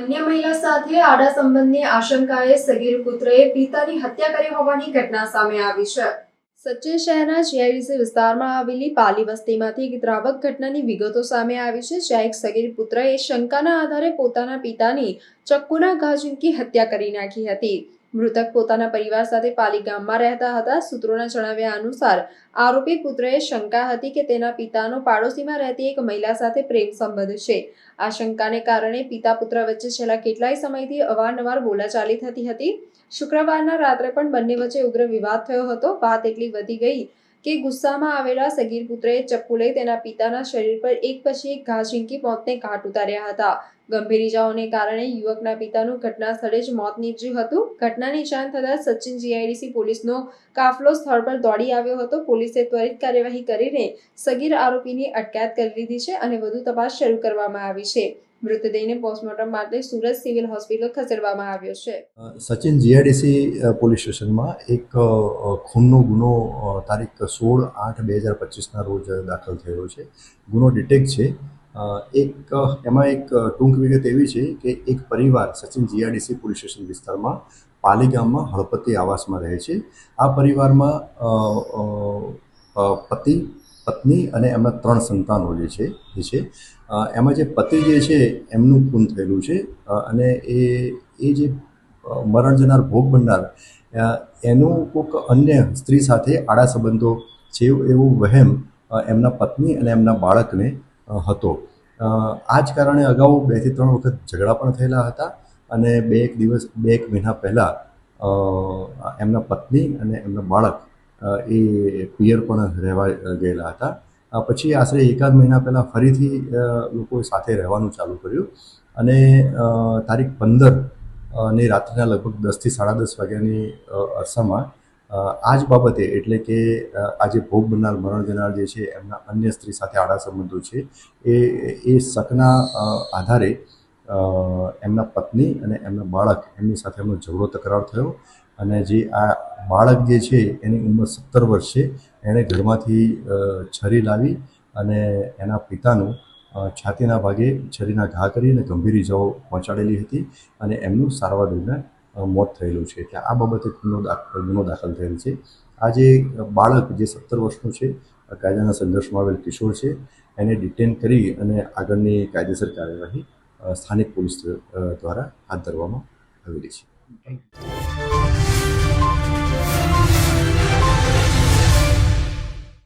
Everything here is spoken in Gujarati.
અન્ય મહિલા સાથે આડા સંબંધની આશંકાએ સગીર પુત્રએ પિતાની હત્યા કરી હોવાની ઘટના સામે આવી છે. સચ્ચે શહેરના જીઆઈડીસી વિસ્તારમાં આવેલી પાલી વસ્તીમાંથી એક દ્રાવક ઘટનાની વિગતો સામે આવી છે, જ્યાં એક સગીર પુત્રએ શંકાના આધારે પોતાના પિતાની ચક્કુના ઘા હત્યા કરી નાખી હતી. મૃતક પોતાના પરિવાર સાથે પાલી ગામમાં રહેતા હતા. સૂત્રોના જણાવ્યા અનુસાર, આરોપી પુત્રએ શંકા હતી કે તેના પિતાનો પાડોશીમાં રહેતી એક મહિલા સાથે પ્રેમ સંબંધ છે. આ શંકાને કારણે પિતા પુત્ર વચ્ચે છેલ્લા કેટલાય સમયથી અવારનવાર બોલાચાલી થતી હતી. શુક્રવારના રાત્રે પણ બંને વચ્ચે ઉગ્ર વિવાદ થયો હતો. વાત એટલી વધી ગઈ કે ગુસ્સામાં આવેલા સગીર પુત્રએ ચપ્પુ લઈ તેના પિતાના શરીર પર એક પછી એક ઘા ઝીંકી મોતને ઘાટ ઉતાર્યા હતા. ગંભીર ઇજાઓને કારણે યુવકના પિતાનું ઘટના સ્થળે જ મોત નીપજ્યું હતું. ઘટનાની જાણ થતાં સચિન જીઆઈડીસી પોલીસનો કાફલો સ્થળ પર દોડી આવ્યો હતો. પોલીસે ત્વરિત કાર્યવાહી કરીને સગીર આરોપીની અટકાયત કરી લીધી છે અને વધુ તપાસ શરૂ કરવામાં આવી છે. મૃતદેહને પોસ્ટમોર્ટમ માટે સુરત સિવિલ હોસ્પિટલ ખસેડવામાં આવ્યો છે. સચિન જીઆઈડીસી પોલીસ સ્ટેશનમાં એક ખૂનનો ગુનો તારીખ સોળ આઠ બે હજાર પચીસના રોજ દાખલ થયો છે. ગુનો ડિટેક્ટ છે. એક, એમાં એક ટૂંક વિગત એવી છે કે એક પરિવાર સચિન જીઆરડીસી પોલીસ સ્ટેશન વિસ્તારમાં પાલી ગામમાં હળપતિ આવાસમાં રહે છે. આ પરિવારમાં પતિ, પત્ની અને એમના ત્રણ સંતાનો જે છે જે છે એમાં જે પતિ જે છે એમનું ખૂન થયેલું છે અને એ એ જે મરણ જનાર ભોગ બનનાર એનું કોઈક અન્ય સ્ત્રી સાથે આડા સંબંધો છે એવું વહેમ એમના પત્ની અને એમના બાળકને હતો. આ જ કારણે અગાઉ બેથી ત્રણ વખત ઝઘડા પણ થયેલા હતા અને બે એક દિવસ, બે એક મહિના પહેલાં એમના પત્ની અને એમના બાળક એ પિયર પણ રહેવા ગયેલા હતા. પછી આશરે એકાદ મહિના પહેલાં ફરીથી લોકોએ સાથે રહેવાનું ચાલુ કર્યું અને તારીખ પંદરની રાત્રિના લગભગ દસથી સાડા દસ વાગ્યાની અરસામાં આ જ બાબતે એટલે કે આજે ભોગ બનનાર મરણ જનાર જે છે, એમના અન્ય સ્ત્રી સાથે આડા સંબંધો છે, એ એ શકના આધારે એમના પત્ની અને એમના બાળક એમની સાથે એમનો ઝઘડો તકરાર થયો અને જે આ બાળક જે છે, એની ઉંમર સત્તર વર્ષ છે, એણે ઘરમાંથી છરી લાવી અને એના પિતાનું છાતીના ભાગે છરીના ઘા કરી અને ગંભીર ઇજાઓ પહોંચાડેલી હતી અને એમનું સારવાર દરમિયાન મોત થયેલું છે. એટલે આ બાબતે ગુનો દાખલ ગુનો દાખલ થયેલ છે. આ જે બાળક જે સત્તર વર્ષનું છે કાયદાના સંઘર્ષમાં આવેલ કિશોર છે, એને ડિટેન કરી અને આગળની કાયદેસર કાર્યવાહી સ્થાનિક પોલીસ દ્વારા હાથ ધરવામાં આવેલી છે.